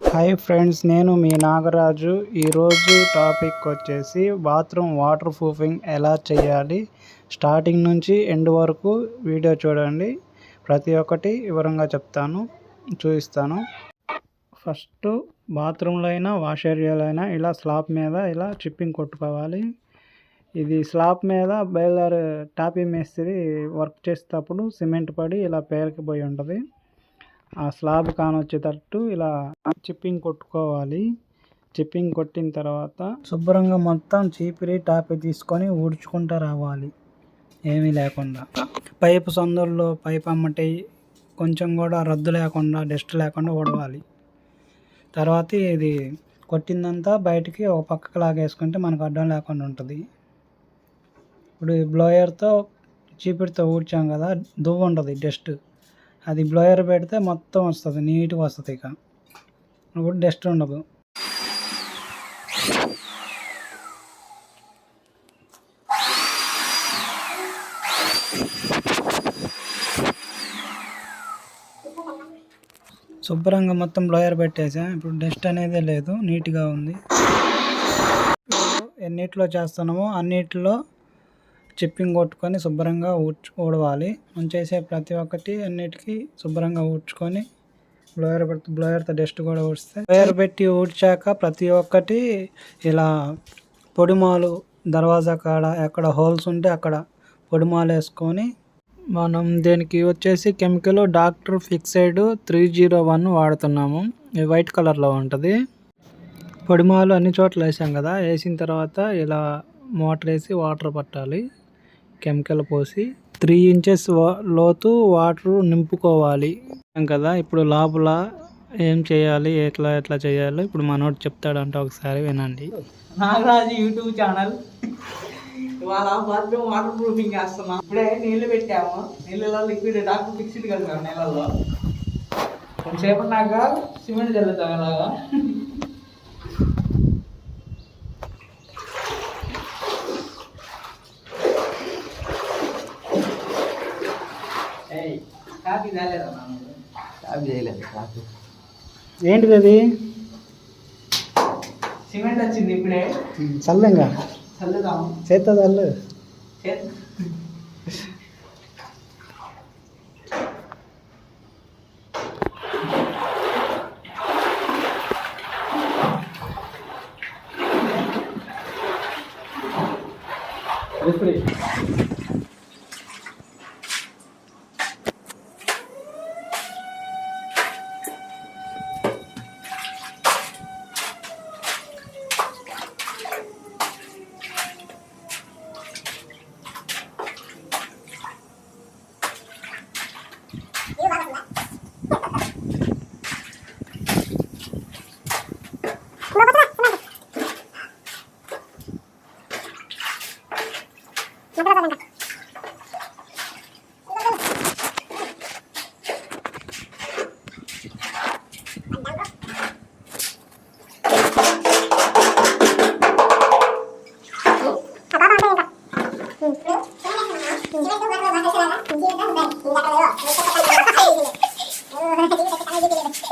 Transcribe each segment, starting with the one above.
Hi friends నేను మీ నాగరాజు. ఈరోజు topic వచ్చేసి బాత్రూమ్ వాటర్ ప్రూఫింగ్ ఎలా చేయాలి? స్టార్టింగ్ నుంచి ఎండ్ వరకు వీడియో చూడండి. ప్రతి ఒక్కటి వివరంగా చెప్తాను చూపిస్తాను. ఫస్ట్ బాత్రూంలో అయినా వాష్ ఏరియాలో అయినా ఇలా స్లాబ్ మీద ఇలా చిప్పింగ్ కొట్టుకోవాలి. ఇది స్లాబ్ మీద బయలుదేరి టాపీ మేస్త్రి వర్క్ చేసేటప్పుడు సిమెంట్ పడి ఇలా పేరుకుపోయి ఉంటుంది. ఆ స్లాబ్ కానొచ్చేటట్టు ఇలా చిప్పింగ్ కొట్టుకోవాలి. చిప్పింగ్ కొట్టిన తర్వాత శుభ్రంగా మొత్తం చీపిరి టాపీ తీసుకొని ఊడ్చుకుంటూ రావాలి. ఏమీ లేకుండా. పైపు సందుల్లో పైప్ అమ్మటి కొంచెం కూడా రద్దు లేకుండా డస్ట్ లేకుండా ఊడవాలి. తర్వాత ఇది కొట్టిందంతా బయటికి ఒక పక్కకు లాగేసుకుంటే మనకు అడ్డం లేకుండా ఉంటుంది. ఇప్పుడు ఈ బ్లోయర్తో చీపిరితో ఊడ్చాం కదా దువ్వు ఉంటుంది డస్ట్. అది బ్లోయర్ పెడితే మొత్తం వస్తుంది నీట్గా వస్తుంది ఇక. ఇప్పుడు డస్ట్ ఉండదు. శుభ్రంగా మొత్తం బ్లోయర్ పెట్టేసా ఇప్పుడు డస్ట్ అనేది లేదు నీట్గా ఉంది. ఎన్నిట్లో చేస్తున్నామో అన్నిటిలో చిప్పింగ్ కొట్టుకొని శుభ్రంగా ఊడ్చు ఊడవాలి. మనం చేసే ప్రతి ఒక్కటి అన్నిటికీ శుభ్రంగా ఊడ్చుకొని బ్లోయర్ పెడితే బ్లోయర్తో డస్ట్ కూడా ఊడిస్తే బ్లోయర్ పెట్టి ఊడ్చాక ప్రతి ఒక్కటి ఇలా పొడిమాలు దర్వాజా కాడ ఎక్కడ హోల్స్ ఉంటే అక్కడ పొడిమాలు వేసుకొని మనం దీనికి వచ్చేసి chemical doctor Fixit three zero one వాడుతున్నాము. ఇది వైట్ కలర్లో ఉంటుంది. పొడిమాలు అన్ని చోట్ల వేసాం కదా. వేసిన తర్వాత ఇలా మోటార్ వేసి వాటర్ పట్టాలి. కెమికల్ పోసి త్రీ ఇంచెస్ లోతు వాటర్ నింపుకోవాలి. కదా ఇప్పుడు లోపల ఏం చేయాలి ఎట్లా ఎట్లా చేయాలో ఇప్పుడు మనోడు చెప్తాడంట ఒకసారి వినండి. Nagaraju YouTube channel. ఇవాళ బాత్రూమ్ వాటర్ ప్రూఫింగ్ చేస్తున్నాం. ఇప్పుడే నీళ్ళు పెట్టాము. నీళ్ళలో లిక్విడ్ డాక్టర్ ఫిక్స్డ్ కలిపాము నీళ్ళలో కొంచెంసేపు నాక సిమెంట్ జల్లుతాం ఇలాగా. కాఫీ తాగలేదా నాన్న? ఏంటిది అది సిమెంట్ వచ్చింది ఇప్పుడే. చల్లంగా. చల్లుదాం చేత చల్లు. আগে পেয়ে যাবেন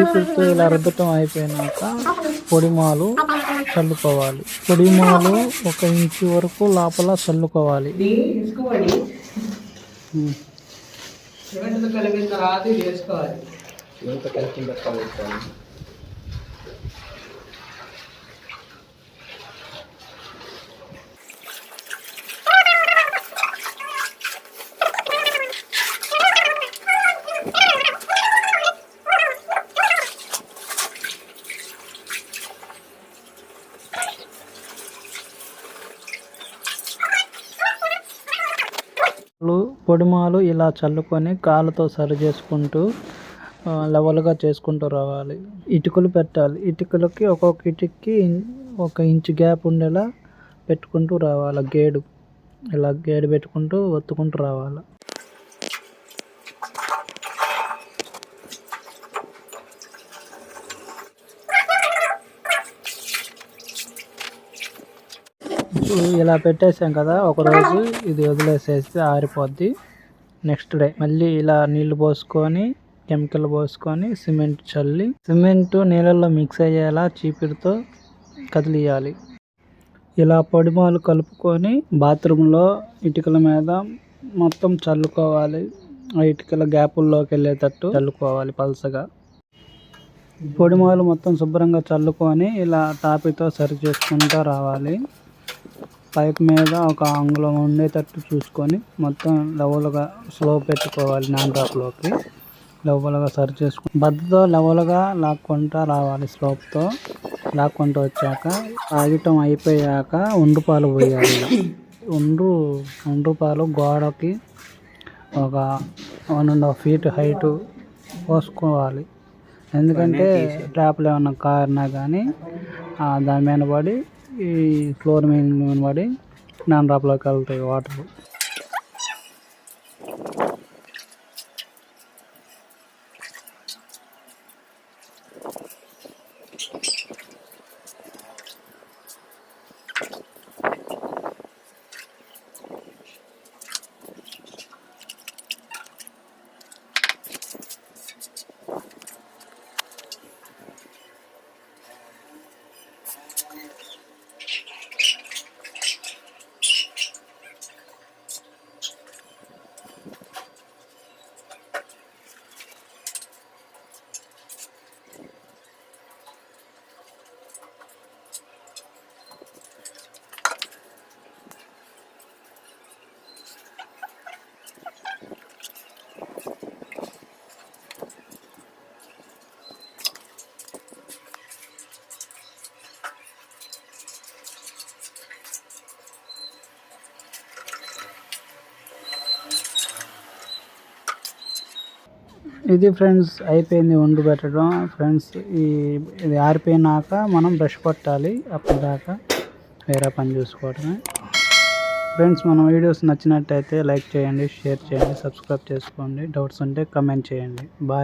చీపురుతో ఇలా రుద్దటం అయిపోయినాక పొడిమాలు చల్లుకోవాలి. పొడిమాలు ఒక ఇంచు వరకు లోపల చల్లుకోవాలి. కలిపిన తర్వాత ఇది వేసుకోవాలి లు- పొడిమాలు ఇలా చల్లుకొని కాళ్ళతో సరి చేసుకుంటూ లెవెల్గా చేసుకుంటూ రావాలి. ఇటుకలు పెట్టాలి. ఇటుకలకి ఒక్కొక్క ఇటుక్కి ఒక ఇంచు గ్యాప్ ఉండేలా పెట్టుకుంటూ రావాలి. గేడు. ఇలా గేడు పెట్టుకుంటూ ఒత్తుకుంటూ రావాలి ఇప్పుడు ఇలా పెట్టేసాం కదా ఒక రోజు ఇది వదిలేసేస్తే ఆరిపోద్ది. నెక్స్ట్ డే మళ్ళీ ఇలా నీళ్ళు పోసుకొని కెమికల్ పోసుకొని సిమెంట్ చల్లి సిమెంట్ నీళ్ళల్లో మిక్స్ అయ్యేలా చీపురుతో కదిలియాలి. ఇలా పొడిమాలు కలుపుకొని బాత్రూంలో ఇటుకల మీద మొత్తం చల్లుకోవాలి. ఆ ఇటుకల గ్యాపుల్లోకి వెళ్ళేటట్టు చల్లుకోవాలి పలసగా పొడిమాలు మొత్తం శుభ్రంగా చల్లుకొని ఇలా టాపితో సరి చేసుకుంటూ రావాలి. పైప్ మీద ఒక అంగుళం ఉండేటట్టు చూసుకొని మొత్తం లెవెల్గా స్లో పెట్టుకోవాలి నాన్ డ్రాప్లోకి లెవెల్గా సరి చేసుకుని బద్దతో లెవెల్గా లాక్కుంటా రావాలి స్లోప్తో. లాక్కుంటూ వచ్చాక ఆగటం అయిపోయాక ఉండు పాలు పోయాలి. ఉండు ఉండు పాలు గోడకి ఒక one and half feet height పోసుకోవాలి. ఎందుకంటే ట్రాప్లు ఏమన్నా కారినా కానీ దాని మీద పడి ఈ ఫ్లోర్ వాడి నాన్ డ్రాప్లోకి వెళ్తాయి వాటర్ ఇది ఫ్రెండ్స్ అయిపోయింది వండు పెట్టడం. ఫ్రెండ్స్ ఈ ఇది ఆరిపోయినాక మనం బ్రష్ పట్టాలి అప్పటిదాకా వేరే పని చూసుకోవడమే. ఫ్రెండ్స్ మన వీడియోస్ నచ్చినట్టయితే లైక్ చేయండి షేర్ చేయండి సబ్స్క్రైబ్ చేసుకోండి. డౌట్స్ ఉంటే కమెంట్ చేయండి. బాయ్.